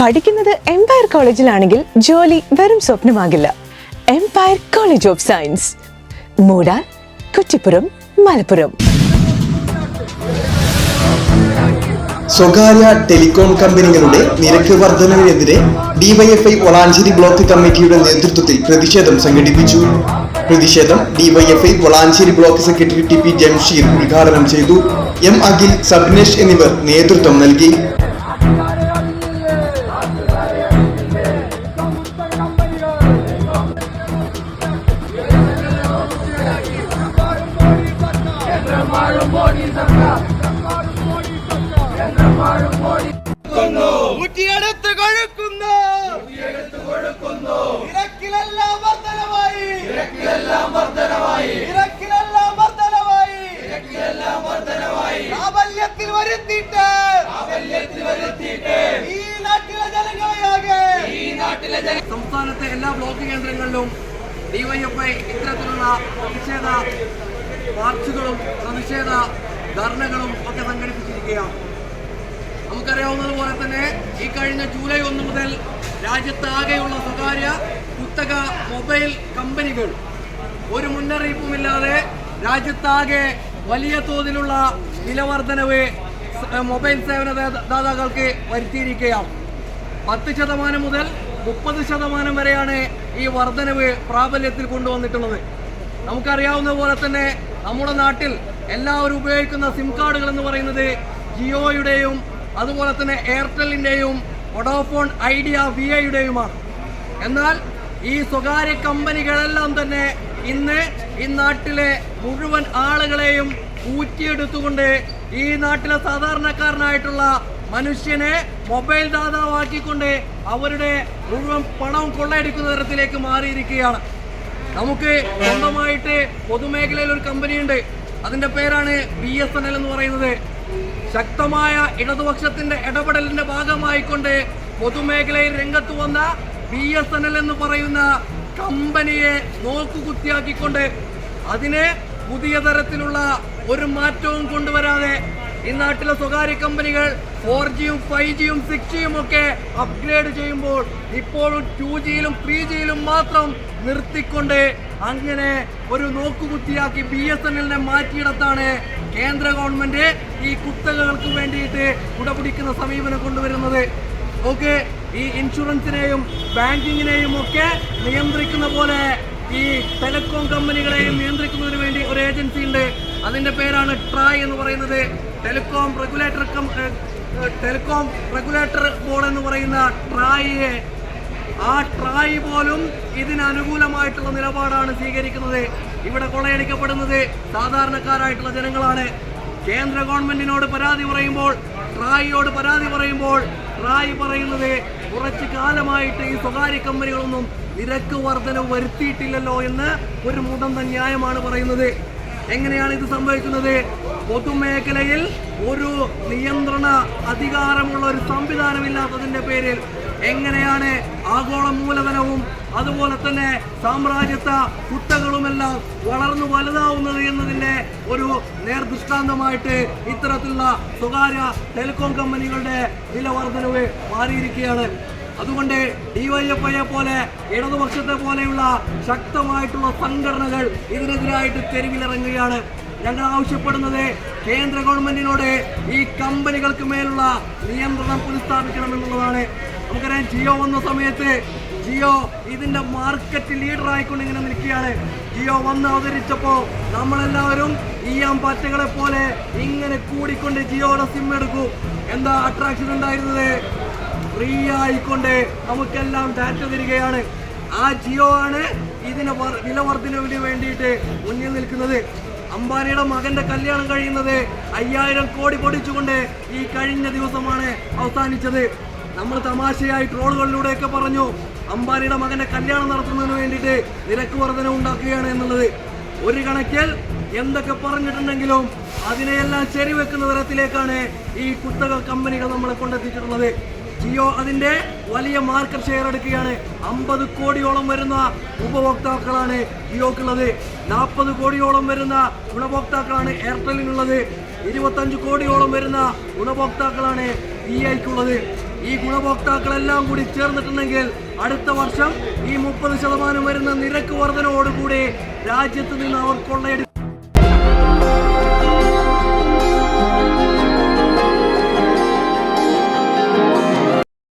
പഠിക്കുന്നത് എംപയർ കോളേജിലാണെങ്കിൽ ജോലി വെറും സ്വപ്നമാകില്ല. Empire college of science Moodal Kuttippuram Malappuram. സ്വകാര്യ ടെലികോം കമ്പനികളുടെ നിരക്ക് വർധനവിനെതിരെ ഡിവൈഎഫ്ഐ വളാഞ്ചേരി ബ്ലോക്ക് കമ്മിറ്റിയുടെ നേതൃത്വത്തിൽ പ്രതിഷേധം സംഘടിപ്പിച്ചു. പ്രതിഷേധം DYFI Valanchery block secretary T P Jamsheer ഉദ്ഘാടനം ചെയ്തു. എം അഖിൽ സബ്നേഷ് എന്നിവർ നേതൃത്വം നൽകി. ഊറ്റിയെടുത്ത് കൊഴുക്കുന്നു. പ്രാബല്യത്തിൽ വരുത്തിയിട്ട്. ഈ നാട്ടിലെ സംസ്ഥാനത്തെ എല്ലാ ബ്ലോക്ക് കേന്ദ്രങ്ങളിലും ഡിവൈഎഫ്ഐ ഇത്തരത്തിലുള്ള പ്രതിഷേധ മാർച്ചുകളും പ്രതിഷേധ ധർണകളും ഒക്കെ സംഘടിപ്പിച്ചിരിക്കുകയാണ്. നമുക്കറിയാവുന്നതുപോലെ തന്നെ ഈ കഴിഞ്ഞ ജൂലൈ ഒന്ന് മുതൽ രാജ്യത്താകെയുള്ള സ്വകാര്യ കുത്തക മൊബൈൽ കമ്പനികൾ ഒരു മുന്നറിയിപ്പുമില്ലാതെ രാജ്യത്താകെ വലിയ തോതിലുള്ള വിലവർദ്ധനവ് മൊബൈൽ സേവന ദാതാക്കൾക്ക് വരുത്തിയിരിക്കുകയാണ്. പത്ത് ശതമാനം മുതൽ മുപ്പത് ശതമാനം വരെയാണ് ഈ വർധനവ് പ്രാബല്യത്തിൽ കൊണ്ടുവന്നിട്ടുള്ളത്. നമുക്കറിയാവുന്ന പോലെ തന്നെ നമ്മുടെ നാട്ടിൽ എല്ലാവരും ഉപയോഗിക്കുന്ന സിം കാർഡുകൾ എന്ന് പറയുന്നത് ജിയോയുടെയും അതുപോലെ തന്നെ എയർടെല്ലിന്റെയും വൊഡോഫോൺ ഐഡിയ വി ഐയുടെയുമാണ് എന്നാൽ ഈ സ്വകാര്യ കമ്പനികളെല്ലാം തന്നെ ഇന്ന് ഈ നാട്ടിലെ മുഴുവൻ ആളുകളെയും ഊറ്റിയെടുത്തുകൊണ്ട് ഈ നാട്ടിലെ സാധാരണക്കാരനായിട്ടുള്ള മനുഷ്യനെ മൊബൈൽ ദാതാവാക്കിക്കൊണ്ട് അവരുടെ മുഴുവൻ പണം കൊള്ളയടിക്കുന്ന തരത്തിലേക്ക് മാറിയിരിക്കുകയാണ്. നമുക്ക് സ്വന്തമായിട്ട് പൊതുമേഖലയിൽ ഒരു കമ്പനിയുണ്ട്. അതിന്റെ പേരാണ് ബി എസ് എൻ എൽ എന്ന് പറയുന്നത്. ശക്തമായ ഇടതുപക്ഷത്തിന്റെ ഇടപെടലിന്റെ ഭാഗമായിക്കൊണ്ട് പൊതുമേഖലയിൽ രംഗത്ത് വന്ന ബി എസ് എൻ എൽ എന്ന് പറയുന്ന കമ്പനിയെ നോക്കുകുത്തിയാക്കിക്കൊണ്ട് അതിനെ പുതിയ തരത്തിലുള്ള ഒരു മാറ്റവും കൊണ്ടുവരാതെ ഈ നാട്ടിലെ സ്വകാര്യ കമ്പനികൾ ഫോർ ജിയും ഫൈവ് ജിയും സിക്സ് ജിയും ഒക്കെ അപ്ഗ്രേഡ് ചെയ്യുമ്പോൾ ഇപ്പോഴും ടു ജിയിലും ത്രീ ജിയിലും മാത്രം നിർത്തിക്കൊണ്ട് അങ്ങനെ ഒരു നോക്കുകുത്തിയാക്കി ബി എസ് എൻ എല്ലിനെ മാറ്റിയിടത്താണ് കേന്ദ്ര ഗവൺമെന്റ് ഈ കുത്തകകൾക്ക് വേണ്ടിയിട്ട് ഉടപിടിക്കുന്ന സമീപനം കൊണ്ടുവരുന്നത്. ഓക്കെ ഈ ഇൻഷുറൻസിനെയും ബാങ്കിങ്ങിനെയും ഒക്കെ നിയന്ത്രിക്കുന്ന പോലെ ഈ ടെലികോം കമ്പനികളെയും നിയന്ത്രിക്കുന്നതിന് വേണ്ടി ഒരു ഏജൻസി ഉണ്ട് അതിന്റെ പേരാണ് ട്രായ് എന്ന് പറയുന്നത്. Telecom regulator telecom regulator board എന്ന് പറയുന്ന ട്രായിയെ ആ ട്രായ് പോലും ഇതിനനുകൂലമായിട്ടുള്ള നിലപാടാണ് സ്വീകരിക്കുന്നത്. ഇവിടെ കൊള്ളയടിക്കപ്പെടുന്നത് സാധാരണക്കാരായിട്ടുള്ള ജനങ്ങളാണ്. കേന്ദ്ര ഗവൺമെന്റിനോട് പരാതി പറയുമ്പോൾ ട്രായിയോട് പരാതി പറയുമ്പോൾ ട്രായ് പറയുന്നത് കുറച്ച് കാലമായിട്ട് ഈ സ്വകാര്യ കമ്പനികളൊന്നും നിരക്ക് വർധന വരുത്തിയിട്ടില്ലല്ലോ എന്ന് ഒരു മുടന്ത ന്യായമാണ് പറയുന്നത്. എങ്ങനെയാണ് ഇത് സംഭവിക്കുന്നത്? പൊതുമേഖലയിൽ ഒരു നിയന്ത്രണ അധികാരമുള്ള ഒരു സംവിധാനമില്ലാത്തതിന്റെ പേരിൽ എങ്ങനെയാണ് ആഗോള മൂലധനവും അതുപോലെ തന്നെ സാമ്രാജ്യത്വ കുട്ടകളുമെല്ലാം വളർന്നു വലുതാവുന്നത് എന്നതിന്റെ ഒരു നേർദൃഷ്ടാന്തമായിട്ട് ഇത്തരത്തിലുള്ള സ്വകാര്യ ടെലികോം കമ്പനികളുടെ വില വർധനവ് മാറിയിരിക്കുകയാണ്. അതുകൊണ്ട് ഡിവൈഎഫ്ഐയെ പോലെ ഇടതുപക്ഷത്തെ പോലെയുള്ള ശക്തമായിട്ടുള്ള സംഘടനകൾ ഇതിനെതിരായിട്ട് തെരുവിലിറങ്ങുകയാണ്. ഞങ്ങൾ ആവശ്യപ്പെടുന്നത് കേന്ദ്ര ഗവൺമെന്റിനോട് ഈ കമ്പനികൾക്ക് മേലുള്ള നിയന്ത്രണം പുനഃസ്ഥാപിക്കണം എന്നുള്ളതാണ്. നമുക്കറിയാം ജിയോ വന്ന സമയത്ത് ജിയോ ഇതിന്റെ മാർക്കറ്റ് ലീഡർ ആയിക്കൊണ്ട് ഇങ്ങനെ നിൽക്കുകയാണ്. ജിയോ വന്ന് അവതരിച്ചപ്പോൾ നമ്മളെല്ലാവരും ഈയാം പറ്റകളെ പോലെ ഇങ്ങനെ കൂടിക്കൊണ്ട് ജിയോയുടെ സിം എടുക്കും. എന്താ അട്രാക്ഷൻ ഉണ്ടായിരുന്നത്? ഫ്രീ ആയിക്കൊണ്ട് നമുക്കെല്ലാം ഡാറ്റ തരികയാണ്. ആ ജിയോ ആണ് ഇതിന് വില വർധനവിന് വേണ്ടിയിട്ട് മുന്നിൽ നിൽക്കുന്നത്. അംബാനിയുടെ മകന്റെ കല്യാണം കഴിയുന്നത് അയ്യായിരം കോടി പൊടിച്ചുകൊണ്ട് ഈ കഴിഞ്ഞ ദിവസമാണ് അവസാനിച്ചത്. നമ്മൾ തമാശയായി ട്രോളുകളിലൂടെയൊക്കെ പറഞ്ഞു അംബാനിയുടെ മകന്റെ കല്യാണം നടത്തുന്നതിന് വേണ്ടിയിട്ട് നിരക്ക് വർധന ഉണ്ടാക്കുകയാണ് എന്നുള്ളത്. ഒരു കണക്കിൽ എന്തൊക്കെ പറഞ്ഞിട്ടുണ്ടെങ്കിലും അതിനെയെല്ലാം ശരിവെക്കുന്ന തരത്തിലേക്കാണ് ഈ കുത്തക കമ്പനികൾ നമ്മളെ കൊണ്ടെത്തിച്ചിട്ടുള്ളത്. ജിയോ അതിന്റെ വലിയ മാർക്കറ്റ് ഷെയർ എടുക്കുകയാണ്. അമ്പത് കോടിയോളം വരുന്ന ഉപഭോക്താക്കളാണ് ജിയോക്കുള്ളത്. നാൽപ്പത് കോടിയോളം വരുന്ന ഗുണഭോക്താക്കളാണ് എയർടെല്ലിനുള്ളത്. ഇരുപത്തഞ്ച് കോടിയോളം വരുന്ന ഗുണഭോക്താക്കളാണ് ഇ ഐക്കുള്ളത് ഈ ഗുണഭോക്താക്കളെല്ലാം കൂടി ചേർന്നിട്ടുണ്ടെങ്കിൽ അടുത്ത വർഷം ഈ മുപ്പത് ശതമാനം വരുന്ന നിരക്ക് വർധനയോടുകൂടി രാജ്യത്ത് നിന്ന് അവർ കൊള്ളയെടുക്കും.